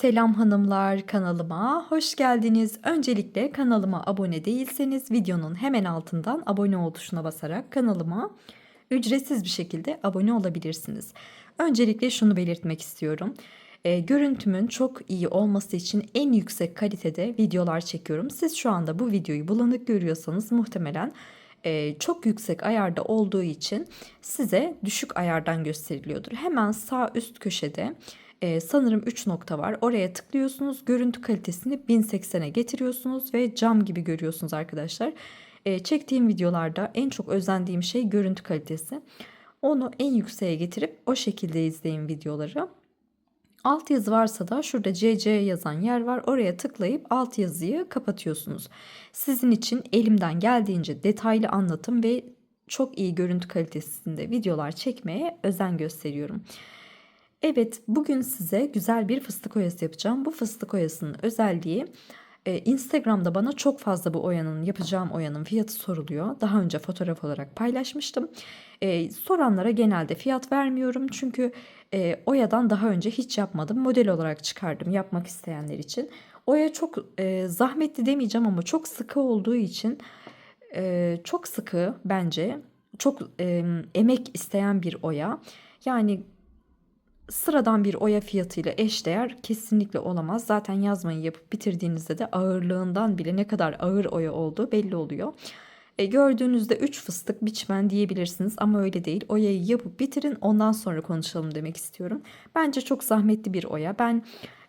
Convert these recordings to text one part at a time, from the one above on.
Selam hanımlar kanalıma hoş geldiniz. Öncelikle kanalıma abone değilseniz videonun hemen altından abone ol tuşuna basarak kanalıma ücretsiz bir şekilde abone olabilirsiniz. Öncelikle şunu belirtmek istiyorum. E, görüntümün çok iyi olması için en yüksek kalitede videolar çekiyorum. Siz şu anda bu videoyu bulanık görüyorsanız muhtemelen e, çok yüksek ayarda olduğu için size düşük ayardan gösteriliyordur. Hemen sağ üst köşede e, sanırım 3 nokta var. Oraya tıklıyorsunuz. Görüntü kalitesini 1080'e getiriyorsunuz ve cam gibi görüyorsunuz arkadaşlar. E, çektiğim videolarda en çok özendiğim şey görüntü kalitesi. Onu en yükseğe getirip o şekilde izleyin videoları. Alt yazı varsa da şurada CC yazan yer var. Oraya tıklayıp alt yazıyı kapatıyorsunuz. Sizin için elimden geldiğince detaylı anlatım ve çok iyi görüntü kalitesinde videolar çekmeye özen gösteriyorum. Evet, bugün size güzel bir fıstık oyası yapacağım. Bu fıstık oyasının özelliği e, Instagram'da bana çok fazla bu oyanın, yapacağım oyanın fiyatı soruluyor. Daha önce fotoğraf olarak paylaşmıştım. E, soranlara genelde fiyat vermiyorum çünkü e, oyadan daha önce hiç yapmadım. Model olarak çıkardım yapmak isteyenler için. Oya çok e, zahmetli demeyeceğim ama çok sıkı olduğu için e, çok sıkı bence. Çok e, emek isteyen bir oya. Yani sıradan bir oya fiyatıyla eşdeğer kesinlikle olamaz. Zaten yazmayı yapıp bitirdiğinizde de ağırlığından bile ne kadar ağır oya olduğu belli oluyor. E, gördüğünüzde 3 fıstık biçmen diyebilirsiniz ama öyle değil. Oyayı yapıp bitirin ondan sonra konuşalım demek istiyorum. Bence çok zahmetli bir oya. Ben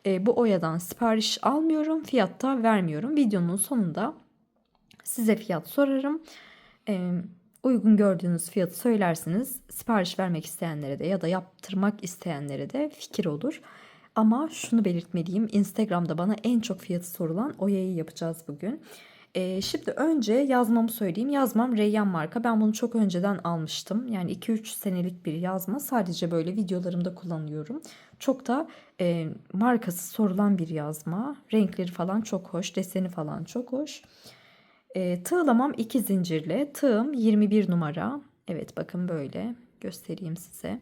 e, bu oyadan sipariş almıyorum, fiyatta vermiyorum. Videonun sonunda size fiyat sorarım. E, uygun gördüğünüz fiyatı söylersiniz. Sipariş vermek isteyenlere de ya da yaptırmak isteyenlere de fikir olur. Ama şunu belirtmeliyim. Instagram'da bana en çok fiyatı sorulan oyayı yapacağız bugün. Ee, şimdi önce yazmamı söyleyeyim. Yazmam Reyyan marka. Ben bunu çok önceden almıştım. Yani 2-3 senelik bir yazma. Sadece böyle videolarımda kullanıyorum. Çok da e, markası sorulan bir yazma. Renkleri falan çok hoş. Deseni falan çok hoş. E, tığlamam 2 zincirle. Tığım 21 numara. Evet bakın böyle göstereyim size.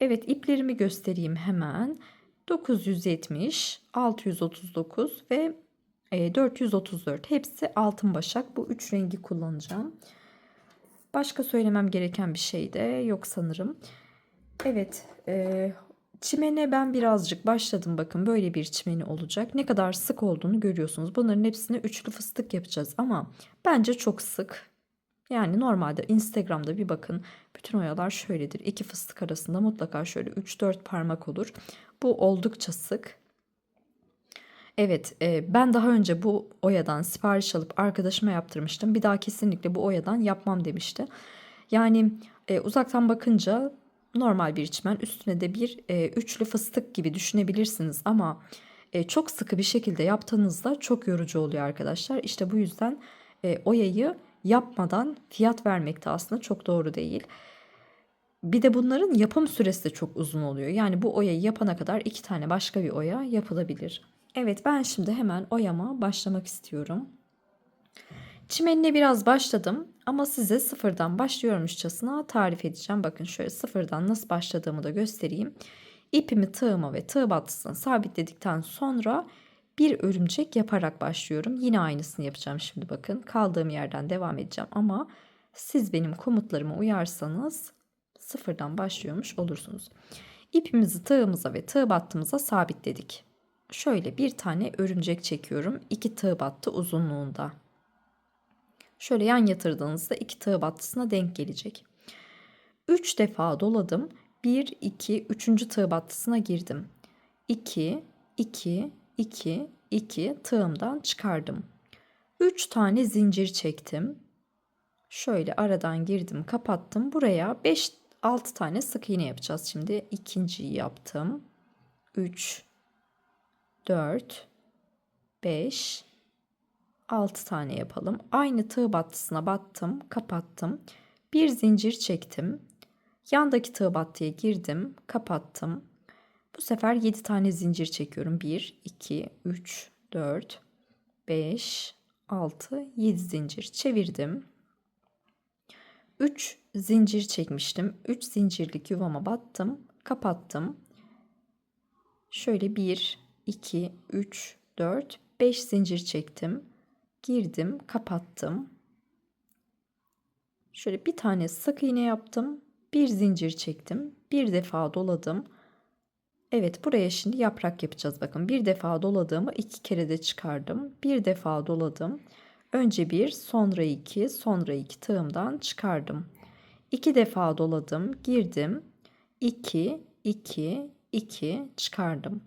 Evet iplerimi göstereyim hemen. 970, 639 ve 434. Hepsi altın başak. Bu üç rengi kullanacağım. Başka söylemem gereken bir şey de yok sanırım. Evet. E, çimene ben birazcık başladım. Bakın böyle bir çimeni olacak. Ne kadar sık olduğunu görüyorsunuz. Bunların hepsine üçlü fıstık yapacağız. Ama bence çok sık. Yani normalde Instagram'da bir bakın. Bütün oyalar şöyledir. İki fıstık arasında mutlaka şöyle 3-4 parmak olur. Bu oldukça sık. Evet, e, ben daha önce bu oyadan sipariş alıp arkadaşıma yaptırmıştım. Bir daha kesinlikle bu oyadan yapmam demişti. Yani e, uzaktan bakınca normal bir çimen üstüne de bir e, üçlü fıstık gibi düşünebilirsiniz ama e, çok sıkı bir şekilde yaptığınızda çok yorucu oluyor arkadaşlar. İşte bu yüzden e, oyayı yapmadan fiyat vermek de aslında çok doğru değil. Bir de bunların yapım süresi de çok uzun oluyor. Yani bu oyayı yapana kadar iki tane başka bir oya yapılabilir. Evet ben şimdi hemen oyama başlamak istiyorum. Çimenine biraz başladım ama size sıfırdan başlıyormuşçasına tarif edeceğim. Bakın şöyle sıfırdan nasıl başladığımı da göstereyim. İpimi tığıma ve tığ battısına sabitledikten sonra bir örümcek yaparak başlıyorum. Yine aynısını yapacağım şimdi bakın. Kaldığım yerden devam edeceğim ama siz benim komutlarıma uyarsanız sıfırdan başlıyormuş olursunuz. İpimizi tığımıza ve tığ battımıza sabitledik. Şöyle bir tane örümcek çekiyorum. İki tığ battı uzunluğunda. Şöyle yan yatırdığınızda iki tığ battısına denk gelecek. 3 defa doladım. 1, 2, 3. tığ battısına girdim. 2, 2, 2, 2 tığımdan çıkardım. 3 tane zincir çektim. Şöyle aradan girdim, kapattım. Buraya 5 6 tane sık iğne yapacağız. Şimdi ikinciyi yaptım. 3 4 5 6 tane yapalım. Aynı tığ battısına battım, kapattım. Bir zincir çektim. Yandaki tığ battıya girdim, kapattım. Bu sefer 7 tane zincir çekiyorum. 1 2 3 4 5 6 7 zincir çevirdim. 3 zincir çekmiştim. 3 zincirlik yuvama battım, kapattım. Şöyle 1 2, 3, 4, 5 zincir çektim. Girdim, kapattım. Şöyle bir tane sık iğne yaptım. Bir zincir çektim. Bir defa doladım. Evet buraya şimdi yaprak yapacağız. Bakın bir defa doladığımı iki kere de çıkardım. Bir defa doladım. Önce bir, sonra iki, sonra iki tığımdan çıkardım. İki defa doladım, girdim. 2, 2, 2 çıkardım.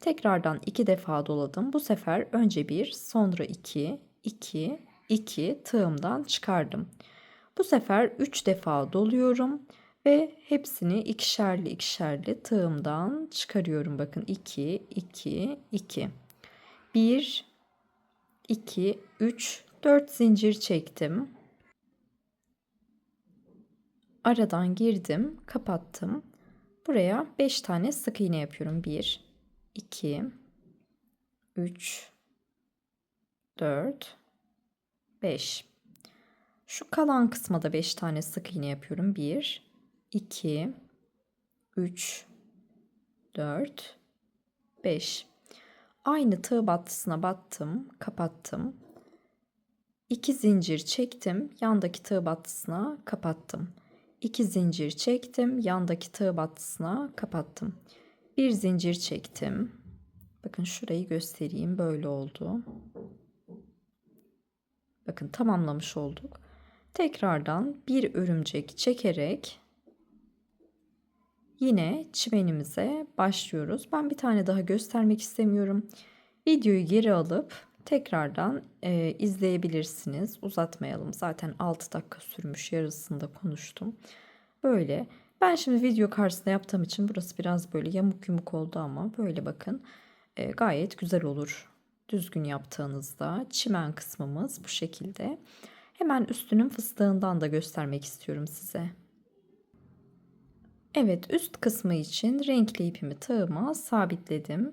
Tekrardan iki defa doladım. Bu sefer önce bir, sonra iki, 2, 2 tığımdan çıkardım. Bu sefer 3 defa doluyorum ve hepsini ikişerli ikişerli tığımdan çıkarıyorum. Bakın 2, 2, 2. 1, 2, 3, 4 zincir çektim. Aradan girdim, kapattım. Buraya 5 tane sık iğne yapıyorum. 1, 2, 3, 4, 5. Şu kalan kısma da 5 tane sık iğne yapıyorum. 1, 2, 3, 4, 5. Aynı tığ battısına battım, kapattım. 2 zincir çektim, yandaki tığ battısına kapattım. 2 zincir çektim, yandaki tığ battısına kapattım. Bir zincir çektim. Bakın şurayı göstereyim. Böyle oldu. Bakın tamamlamış olduk. Tekrardan bir örümcek çekerek yine çimenimize başlıyoruz. Ben bir tane daha göstermek istemiyorum. Videoyu geri alıp tekrardan e, izleyebilirsiniz. Uzatmayalım. Zaten 6 dakika sürmüş. Yarısında konuştum. Böyle. Ben şimdi video karşısında yaptığım için burası biraz böyle yamuk yumuk oldu ama böyle bakın. E, gayet güzel olur. Düzgün yaptığınızda çimen kısmımız bu şekilde. Hemen üstünün fıstığından da göstermek istiyorum size. Evet üst kısmı için renkli ipimi tığıma sabitledim.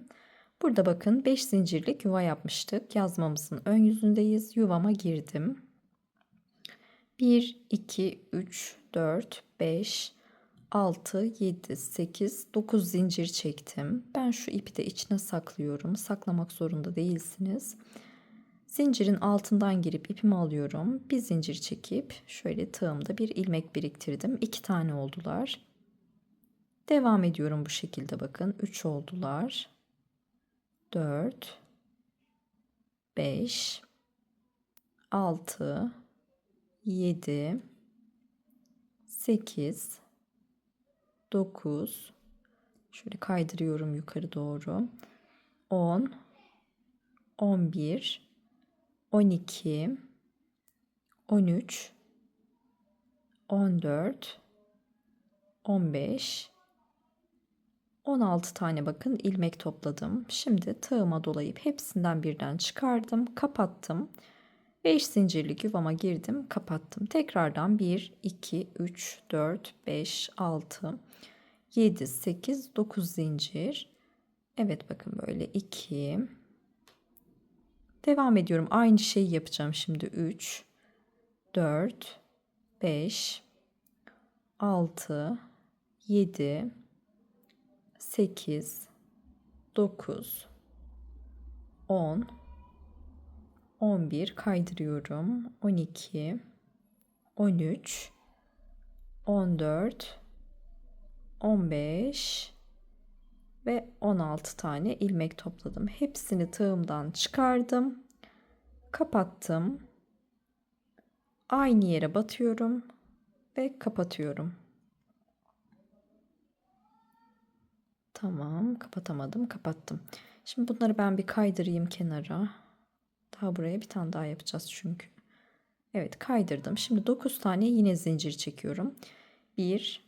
Burada bakın 5 zincirlik yuva yapmıştık. Yazmamızın ön yüzündeyiz. Yuvama girdim. 1, 2, 3, 4, 5, 6, 7, 8, 9 zincir çektim. Ben şu ipi de içine saklıyorum. Saklamak zorunda değilsiniz. Zincirin altından girip ipimi alıyorum. Bir zincir çekip şöyle tığımda bir ilmek biriktirdim. İki tane oldular. Devam ediyorum bu şekilde bakın. 3 oldular. 4 5 6 7 8 9 şöyle kaydırıyorum yukarı doğru. 10 11 12 13 14 15 16 tane bakın ilmek topladım. Şimdi tığıma dolayıp hepsinden birden çıkardım, kapattım. 5 zincirlik yuvama girdim, kapattım. Tekrardan 1, 2, 3, 4, 5, 6, 7, 8, 9 zincir. Evet bakın böyle 2. Devam ediyorum. Aynı şeyi yapacağım şimdi. 3, 4, 5, 6, 7, 8, 9, 10, 11 kaydırıyorum. 12, 13, 14, 15 ve 16 tane ilmek topladım. Hepsini tığımdan çıkardım. Kapattım. Aynı yere batıyorum ve kapatıyorum. Tamam, kapatamadım, kapattım. Şimdi bunları ben bir kaydırayım kenara. Daha buraya bir tane daha yapacağız çünkü. Evet, kaydırdım. Şimdi 9 tane yine zincir çekiyorum. 1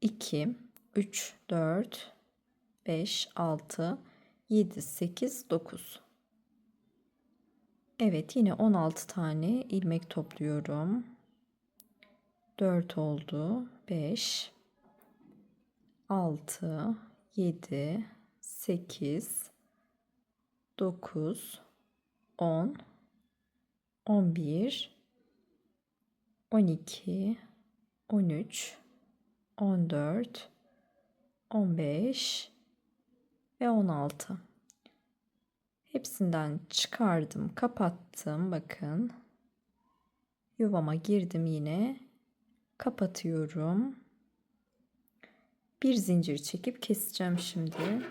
2 3 4 5 6 7 8 9 Evet yine 16 tane ilmek topluyorum. 4 oldu. 5 6 7 8 9 10 11 12 13 14 15 ve 16. Hepsinden çıkardım, kapattım. Bakın. Yuvama girdim yine. Kapatıyorum. Bir zincir çekip keseceğim şimdi.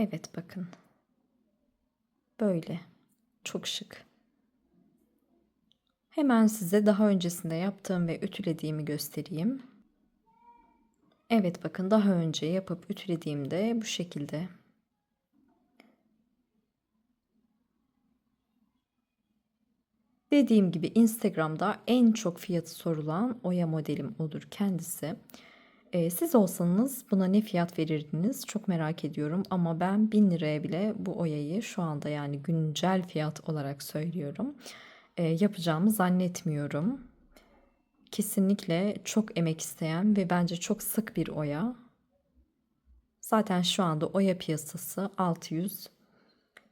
Evet bakın. Böyle. Çok şık. Hemen size daha öncesinde yaptığım ve ütülediğimi göstereyim. Evet bakın daha önce yapıp ütülediğimde bu şekilde. Dediğim gibi Instagram'da en çok fiyatı sorulan oya modelim odur kendisi. Ee, siz olsanız buna ne fiyat verirdiniz çok merak ediyorum ama ben 1000 liraya bile bu oyayı şu anda yani güncel fiyat olarak söylüyorum e, yapacağımı zannetmiyorum. Kesinlikle çok emek isteyen ve bence çok sık bir oya. Zaten şu anda oya piyasası 600,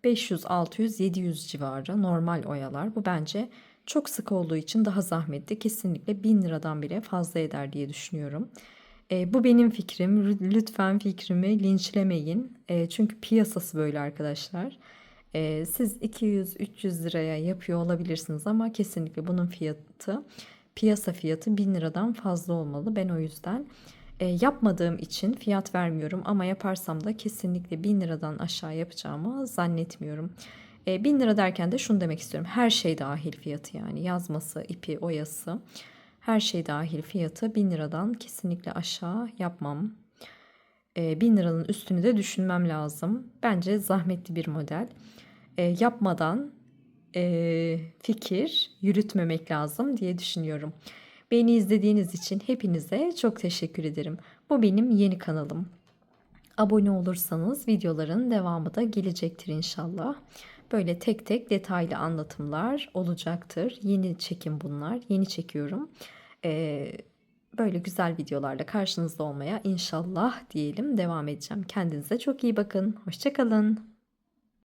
500, 600, 700 civarı normal oyalar. Bu bence çok sık olduğu için daha zahmetli. Kesinlikle 1000 liradan bile fazla eder diye düşünüyorum. E, bu benim fikrim. Lütfen fikrimi linçlemeyin. E, çünkü piyasası böyle arkadaşlar. E, siz 200-300 liraya yapıyor olabilirsiniz ama kesinlikle bunun fiyatı piyasa fiyatı 1000 liradan fazla olmalı. Ben o yüzden e, yapmadığım için fiyat vermiyorum ama yaparsam da kesinlikle 1000 liradan aşağı yapacağımı zannetmiyorum. E, 1000 lira derken de şunu demek istiyorum. Her şey dahil fiyatı yani yazması, ipi, oyası her şey dahil fiyatı 1000 liradan kesinlikle aşağı yapmam. E, 1000 liranın üstünü de düşünmem lazım. Bence zahmetli bir model. E, yapmadan e, fikir yürütmemek lazım diye düşünüyorum. Beni izlediğiniz için hepinize çok teşekkür ederim. Bu benim yeni kanalım. Abone olursanız videoların devamı da gelecektir inşallah. Böyle tek tek detaylı anlatımlar olacaktır. Yeni çekim bunlar. Yeni çekiyorum. Ee, böyle güzel videolarla karşınızda olmaya inşallah diyelim devam edeceğim. Kendinize çok iyi bakın. Hoşçakalın.